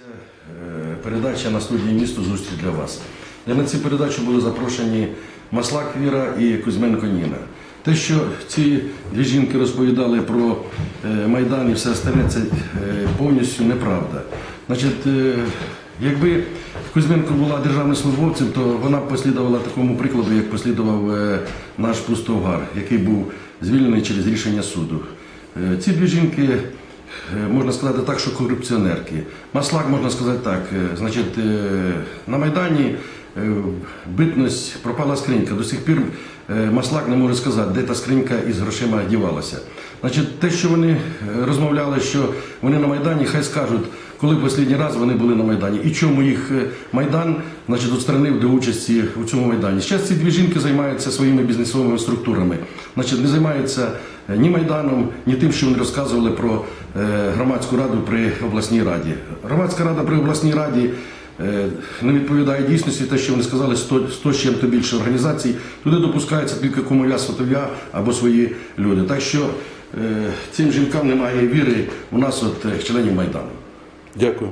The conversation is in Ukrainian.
Е, Передача на студії місто зустріч для вас. На цю передачу були запрошені Маслак Віра і Кузьменко Ніна. Те, що ці дві жінки розповідали про е, Майдан і все остальне, це е, повністю неправда. Значить, е, якби Кузьменко була державним службовцем, то вона б послідувала такому прикладу, як послідував наш Пустовгар, який був звільнений через рішення суду. Ці дві жінки Можна сказати так, що корупціонерки. Маслак можна сказати так. е, Значить, е, на Майдані е, битність пропала скринька. До сих пір е, Маслак не може сказати, де та скринька із грошима дівалася. Значить, те, що вони е, розмовляли, що вони на Майдані, хай скажуть, коли в останній раз вони були на Майдані і чому їх е, Майдан значить, відсторонив до участі у цьому Майдані. Зараз ці дві жінки займаються своїми бізнесовими структурами. Значить, не займаються е, ні Майданом, ні тим, що вони розказували про е, громадську раду при обласній раді. Громадська рада при обласній раді не відповідає дійсності те, що вони сказали, 100, 100 з чим-то більше організацій. Туди допускається тільки кому я сотов'я або свої люди. Так що цим жінкам немає віри у нас, от членів Майдану. Дякую.